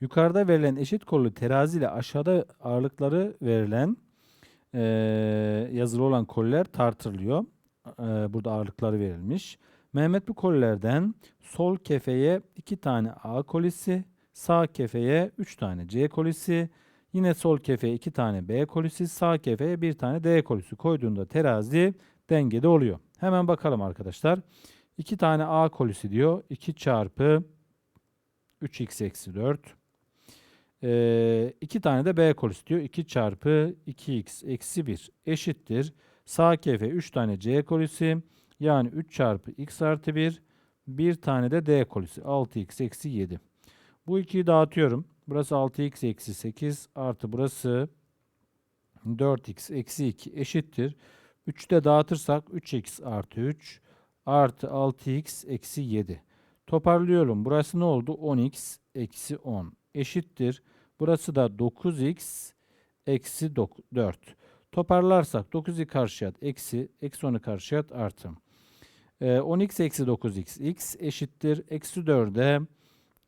Yukarıda verilen eşit kollu terazi ile aşağıda ağırlıkları verilen eee, yazılı olan koliler tartılıyor. Eee, burada ağırlıkları verilmiş. Mehmet bu kolilerden sol kefeye 2 tane A kolisi, sağ kefeye 3 tane C kolisi, yine sol kefeye 2 tane B kolisi, sağ kefeye 1 tane D kolisi koyduğunda terazi dengede oluyor. Hemen bakalım arkadaşlar. 2 tane A kolisi diyor. 2 çarpı 3x eksi 4. Ee, 2 tane de B kolisi diyor. 2 çarpı 2x eksi 1 eşittir. Sağ kefe 3 tane C kolisi. Yani 3 çarpı x artı 1. Bir tane de D kolisi. 6x eksi 7. Bu ikiyi dağıtıyorum. Burası 6x eksi 8 artı burası 4x eksi 2 eşittir. 3'ü de dağıtırsak 3x artı 3 artı 6x eksi 7. Toparlıyorum. Burası ne oldu? 10x eksi 10 eşittir. Burası da 9x eksi dok- 4. Toparlarsak 9'u karşıya at eksi, eksi 10'u karşıya at artı. Ee, 10x eksi 9x x eşittir. Eksi 4'e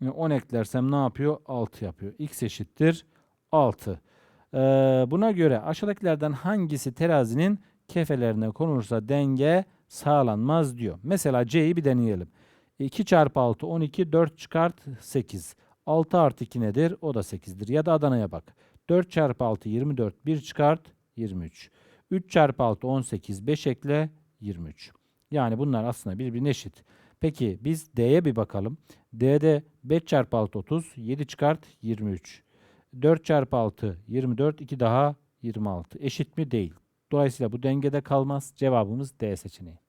e, 10 eklersem ne yapıyor? 6 yapıyor. x eşittir 6. Ee, buna göre aşağıdakilerden hangisi terazinin kefelerine konulursa denge sağlanmaz diyor. Mesela C'yi bir deneyelim. 2 çarpı 6 12 4 çıkart 8. 6 artı 2 nedir? O da 8'dir. Ya da Adana'ya bak. 4 çarpı 6 24 1 çıkart 23. 3 çarpı 6 18 5 ekle 23. Yani bunlar aslında birbirine eşit. Peki biz D'ye bir bakalım. D'de 5 çarpı 6 30 7 çıkart 23. 4 çarpı 6 24 2 daha 26. Eşit mi? Değil. Dolayısıyla bu dengede kalmaz. Cevabımız D seçeneği.